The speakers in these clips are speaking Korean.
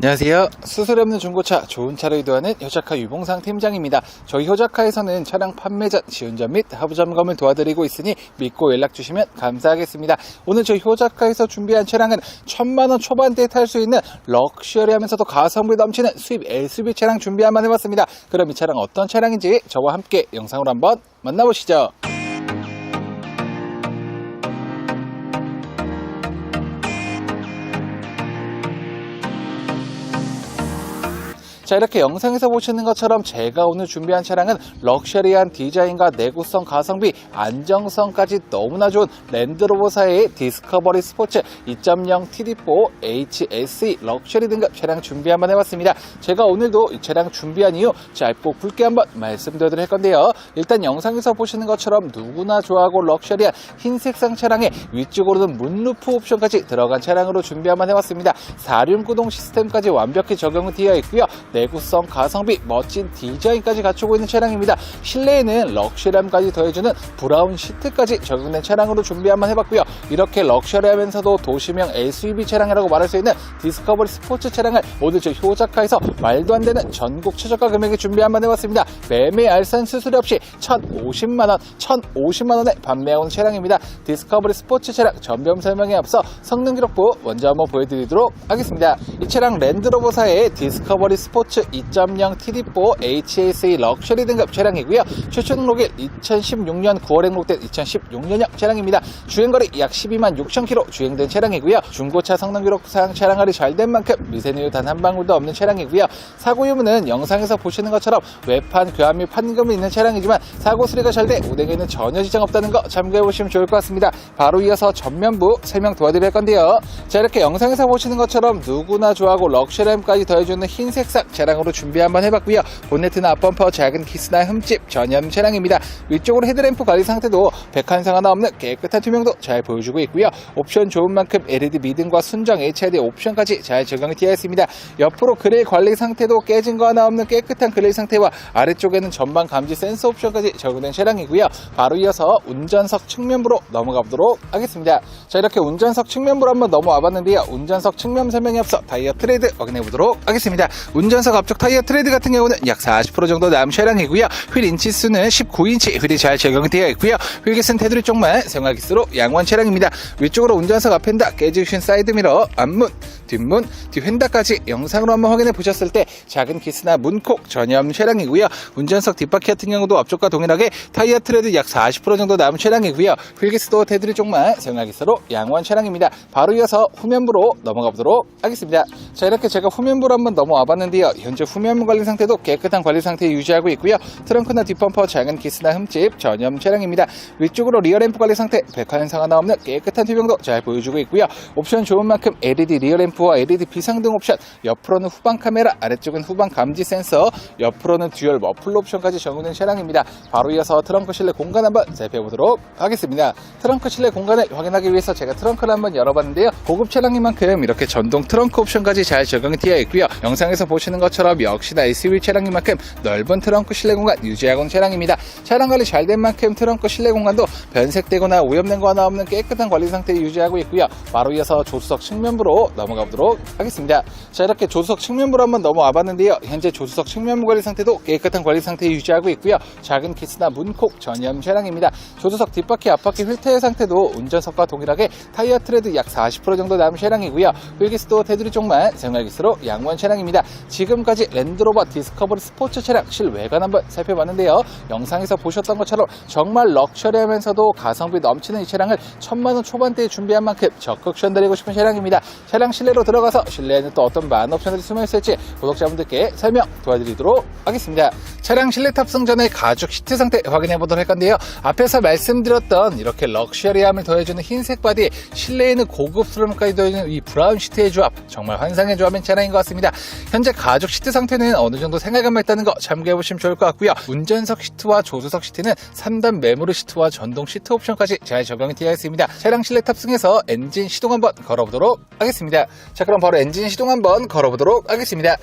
안녕하세요. 수수료 없는 중고차 좋은 차를 유도하는 효자카 유봉상 팀장입니다. 저희 효자카에서는 차량 판매 전 시운전 및 하부 점검을 도와드리고 있으니 믿고 연락 주시면 감사하겠습니다. 오늘 저희 효자카에서 준비한 차량은 천만 원 초반대에 탈 수 있는 럭셔리하면서도 가성비 넘치는 수입 SUV 차량 준비 한번 해봤습니다. 그럼 이 차량 어떤 차량인지 저와 함께 영상으로 한번 만나보시죠. 자 이렇게 영상에서 보시는 것처럼 제가 오늘 준비한 차량은 럭셔리한 디자인과 내구성, 가성비, 안정성까지 너무나 좋은 랜드로버사의 디스커버리 스포츠 2.0 TD4 HSE 럭셔리 등급 차량 준비 한번 해봤습니다. 제가 오늘도 이 차량 준비한 이유 짧고 굵게 한번 할 건데요. 일단 영상에서 보시는 것처럼 누구나 좋아하고 럭셔리한 흰색상 차량에 위쪽으로는 문루프 옵션까지 들어간 차량으로 준비 한번 해봤습니다. 4륜 구동 시스템까지 완벽히 적용이 되어 있고요. 내구성, 가성비, 멋진 디자인까지 갖추고 있는 차량입니다. 실내에는 럭셔리함까지 더해주는 브라운 시트까지 적용된 차량으로 준비 한번 해봤고요. 이렇게 럭셔리하면서도 도시명 SUV 차량이라고 말할 수 있는 디스커버리 스포츠 차량을 오늘 저희 효자카에서 말도 안 되는 전국 최저가 금액에 준비 한번 해봤습니다. 매매 알선 수수료 없이 1,050만원, 1,050만원에 판매해온 차량입니다. 디스커버리 스포츠 차량 전면 설명에 앞서 성능 기록부 먼저 한번 보여드리도록 하겠습니다. 이 차량 랜드로버사의 디스커버리 스포츠 2.0 TD4 HSE 럭셔리 등급 차량이고요. 최초 등록일 2016년 9월에 등록된 2016년형 차량입니다. 주행거리 약 12만 6천 킬로 주행된 차량이고요. 중고차 성능 기록상 차량 할이 잘된 만큼 미세누유 단 한 방울도 없는 차량이고요. 사고 유무는 영상에서 보시는 것처럼 외판, 교환 및 판금이 있는 차량이지만 사고 수리가 잘 돼 운행에는 전혀 지장 없다는 거 참고해 보시면 좋을 것 같습니다. 바로 이어서 전면부 설명 도와드릴 건데요. 자 이렇게 영상에서 보시는 것처럼 누구나 좋아하고 럭셔리함까지 더해주는 흰색상 차량으로 준비 한번 해봤고요. 본네트나 앞범퍼 작은 키스나 흠집 전염 차량입니다. 위쪽으로 헤드램프 관리 상태도 백한상 하나 없는 깨끗한 투명도 잘 보여주고 있고요. 옵션 좋은 만큼 LED 미등과 순정 HID 옵션까지 잘 적용이 되어 있습니다. 옆으로 그릴 관리 상태도 깨진 거 하나 없는 깨끗한 그릴 상태와 아래쪽에는 전방 감지 센서 옵션까지 적용된 차량이고요. 바로 이어서 운전석 측면부로 넘어가 보도록 하겠습니다. 자 이렇게 운전석 측면부로 한번 넘어와 봤는데요. 운전석 측면 설명에 앞서 타이어 트레이드 확인해 보도록 하겠습니다. 운전석 앞쪽 타이어 트레이드 같은 경우는 약 40% 정도 남은 차량이고요. 휠 인치 수는 19인치 휠이 잘 적용이 되어 있고요. 휠기스는 테두리 쪽만 생활 기스로 양호한 차량입니다. 위쪽으로 운전석 앞엔다 깨지신 사이드미러, 앞문, 뒷문, 뒤휀다까지 영상으로 한번 확인해 보셨을 때 작은 키스나 문콕 전염 차량이고요. 운전석 뒷바퀴 같은 경우도 앞쪽과 동일하게 타이어 트레드 약 40% 정도 남은 차량이고요. 휠기스도 테두리 쪽만 생활 기스로 양호한 차량입니다. 바로 이어서 후면부로 넘어가 보도록 하겠습니다. 자 이렇게 제가 후면부로 한번 넘어와 봤는데요. 현재 후면 관리 상태도 깨끗한 관리 상태 유지하고 있고요. 트렁크나 뒷범퍼 작은 키스나 흠집 전염 차량입니다. 위쪽으로 리어램프 관리 상태 백화현상 하나 없는 깨끗한 투명도 잘 보여주고 있고요. 옵션 좋은 만큼 LED 리어램프 와 LED 비상등 옵션 옆으로는 후방 카메라 아래쪽은 후방 감지 센서 옆으로는 듀얼 머플러 옵션까지 적용된 차량입니다. 바로 이어서 트렁크 실내 공간 한번 살펴보도록 하겠습니다. 트렁크 실내 공간을 확인하기 위해서 제가 트렁크를 한번 열어봤는데요. 고급 차량인 만큼 이렇게 전동 트렁크 옵션까지 잘 적용이 되어 있고요. 영상에서 보시는 것처럼 역시나 SUV 차량인 만큼 넓은 트렁크 실내 공간 유지하고 있는 차량입니다. 차량 관리 잘 된 만큼 트렁크 실내 공간도 변색되거나 오염된 거 하나 없는 깨끗한 관리 상태 유지하고 있고요. 바로 이어서 조수석 측면부로 넘어가 보도록 하겠습니다. 자 이렇게 조수석 측면부로 한번 넘어와 봤는데요. 현재 조수석 측면부 관리 상태도 깨끗한 관리 상태 유지하고 있고요. 작은 키스나 문콕 전염 차량입니다. 조수석 뒷바퀴 앞바퀴 휠 타이어 상태도 운전석과 동일하게 타이어 트레드 약 40% 정도 남은 차량이고요. 휠기스도 테두리 쪽만 생활기스로 양호한 차량입니다. 지금까지 랜드로버 디스커버리 스포츠 차량 실외관 한번 살펴봤는데요. 영상에서 보셨던 것처럼 정말 럭셔리하면서도 가성비 넘치는 이 차량을 천만원 초반대에 준비한 만큼 적극 추천드리고 싶은 차량입니다. 차량 실내로 실내로 들어가서 실내에는 또 어떤 많은 옵션들이 숨어 있을지 구독자분들께 설명 도와드리도록 하겠습니다. 차량 실내 탑승 전에 가죽 시트 상태 확인해 보도록 할 건데요. 앞에서 말씀드렸던 이렇게 럭셔리함을 더해주는 흰색 바디, 실내에는 고급스러움까지 더해주는 이 브라운 시트의 조합, 정말 환상의 조합인 차량인 것 같습니다. 현재 가죽 시트 상태는 어느 정도 생활감이 있다는 거 참고해 보시면 좋을 것 같고요. 운전석 시트와 조수석 시트는 3단 메모리 시트와 전동 시트 옵션까지 잘 적용이 되어 있습니다. 차량 실내 탑승해서 엔진 시동 한번 걸어보도록 하겠습니다. 자, 그럼 바로 엔진 시동 한번 걸어보도록 하겠습니다.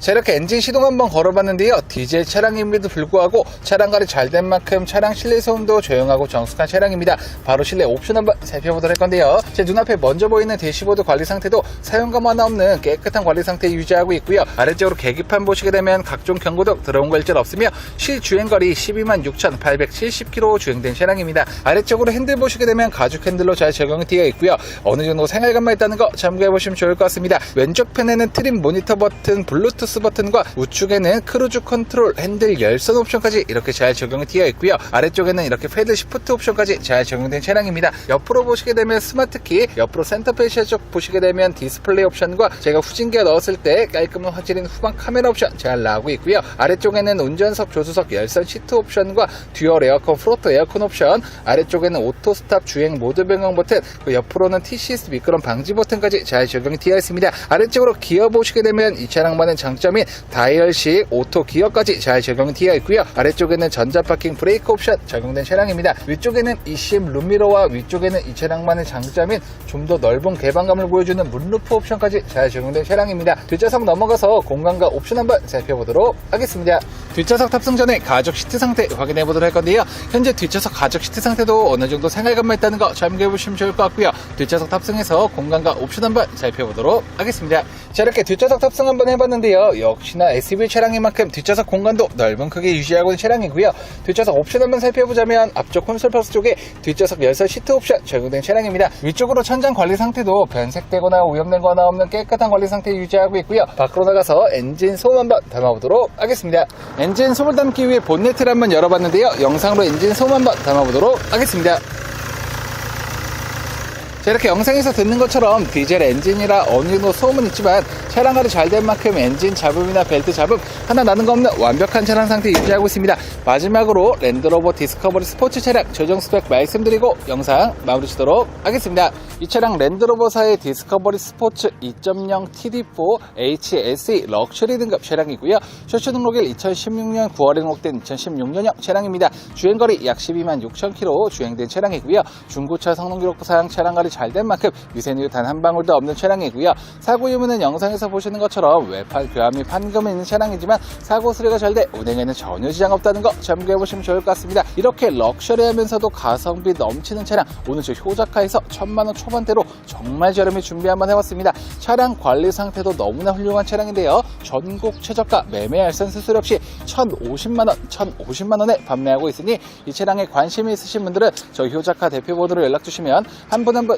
자 이렇게 엔진 시동 한번 걸어봤는데요. 디젤 차량임에도 불구하고 차량 관리 잘 된 만큼 차량 실내 소음도 조용하고 정숙한 차량입니다. 바로 실내 옵션 한번 살펴보도록 할 건데요. 제 눈앞에 먼저 보이는 대시보드 관리 상태도 사용감 하나 없는 깨끗한 관리 상태 유지하고 있고요. 아래쪽으로 계기판 보시게 되면 각종 경고등 들어온 거 일절 없으며 실주행거리 12만 6,870km 주행된 차량입니다. 아래쪽으로 핸들 보시게 되면 가죽 핸들로 잘 적용이 되어 있고요. 어느 정도 생활감만 있다는 거 참고해 보시면 좋을 것 같습니다. 왼쪽 편에는 트림 모니터 버튼 블 루투스 버튼과 우측에는 크루즈 컨트롤 핸들 열선 옵션까지 이렇게 잘 적용이 되어 있고요. 아래쪽에는 이렇게 패드 시프트 옵션까지 잘 적용된 차량입니다. 옆으로 보시게 되면 스마트키, 옆으로 센터페시아 쪽 보시게 되면 디스플레이 옵션과 제가 후진기어 넣었을 때 깔끔한 화질인 후방 카메라 옵션 잘 나오고 있고요. 아래쪽에는 운전석 조수석 열선 시트 옵션과 듀얼 에어컨 프로토 에어컨 옵션, 아래쪽에는 오토 스탑 주행 모드 변경 버튼, 그 옆으로는 TCS 미끄럼 방지 버튼까지 잘 적용이 되어 있습니다. 아래쪽으로 기어 보시게 되면 이 차량만 의 장점인 다이얼식 오토 기어까지 잘 적용이 되어 있고요. 아래쪽에는 전자 파킹 브레이크 옵션 적용된 차량입니다. 위쪽에는 ECM 룸미러와 위쪽에는 이 차량만의 장점인 좀 더 넓은 개방감을 보여주는 문루프 옵션까지 잘 적용된 차량입니다. 뒷좌석 넘어가서 공간과 옵션 한번 살펴보도록 하겠습니다. 뒷좌석 탑승 전에 가죽 시트 상태 확인해 보도록 할 건데요. 현재 뒷좌석 가죽 시트 상태도 어느 정도 생활감만 있다는 거 참고해 보시면 좋을 것 같고요. 뒷좌석 탑승해서 공간과 옵션 한번 살펴보도록 하겠습니다. 자 이렇게 뒷좌석 탑승 한번 해봤는데 요. 역시나 SUV 차량인 만큼 뒷좌석 공간도 넓은 크기 유지하고 있는 차량이고요. 뒷좌석 옵션 한번 살펴보자면 앞쪽 콘솔 박스 쪽에 뒷좌석 열선 시트 옵션 적용된 차량입니다. 위쪽으로 천장 관리 상태도 변색되거나 오염된 거나 없는 깨끗한 관리 상태 유지하고 있고요. 밖으로 나가서 엔진 소음 한번 담아보도록 하겠습니다. 엔진 소음 담기 위해 본네트를 한번 열어봤는데요. 영상으로 엔진 소음 한번 담아보도록 하겠습니다. 자, 이렇게 영상에서 듣는 것처럼 디젤 엔진이라 어느 정도 소음은 있지만 차량 관리 잘 된 만큼 엔진 잡음이나 벨트 잡음 하나 나는 거 없는 완벽한 차량 상태 유지하고 있습니다. 마지막으로 랜드로버 디스커버리 스포츠 차량 조정 스펙 말씀드리고 영상 마무리 짓도록 하겠습니다. 이 차량 랜드로버사의 디스커버리 스포츠 2.0 TD4 HSE 럭셔리 등급 차량이고요. 쇼츠 등록일 2016년 9월에 등록된 2016년형 차량입니다. 주행거리 약 12만 6천 km 주행된 차량이고요. 중고차 성능 기록 부상 차량 관리 잘 된 만큼 유세누 단한 방울도 없는 차량이고요. 사고 유무는 영상에서 보시는 것처럼 외판 교환 및 판금이 있는 차량이지만 사고 수리가 잘 돼 운행에는 전혀 지장 없다는 거 참고해 보시면 좋을 것 같습니다. 이렇게 럭셔리하면서도 가성비 넘치는 차량 오늘 저 효자카에서 천만 원 초반대로 정말 저렴히 준비 한번 해봤습니다. 차량 관리 상태도 너무나 훌륭한 차량인데요. 전국 최저가 매매 알선 수수료 없이 1,050만 원, 1,050만 원에 판매하고 있으니 이 차량에 관심이 있으신 분들은 저희 효자카 대표 번호로 연락 주시면 한 분 한분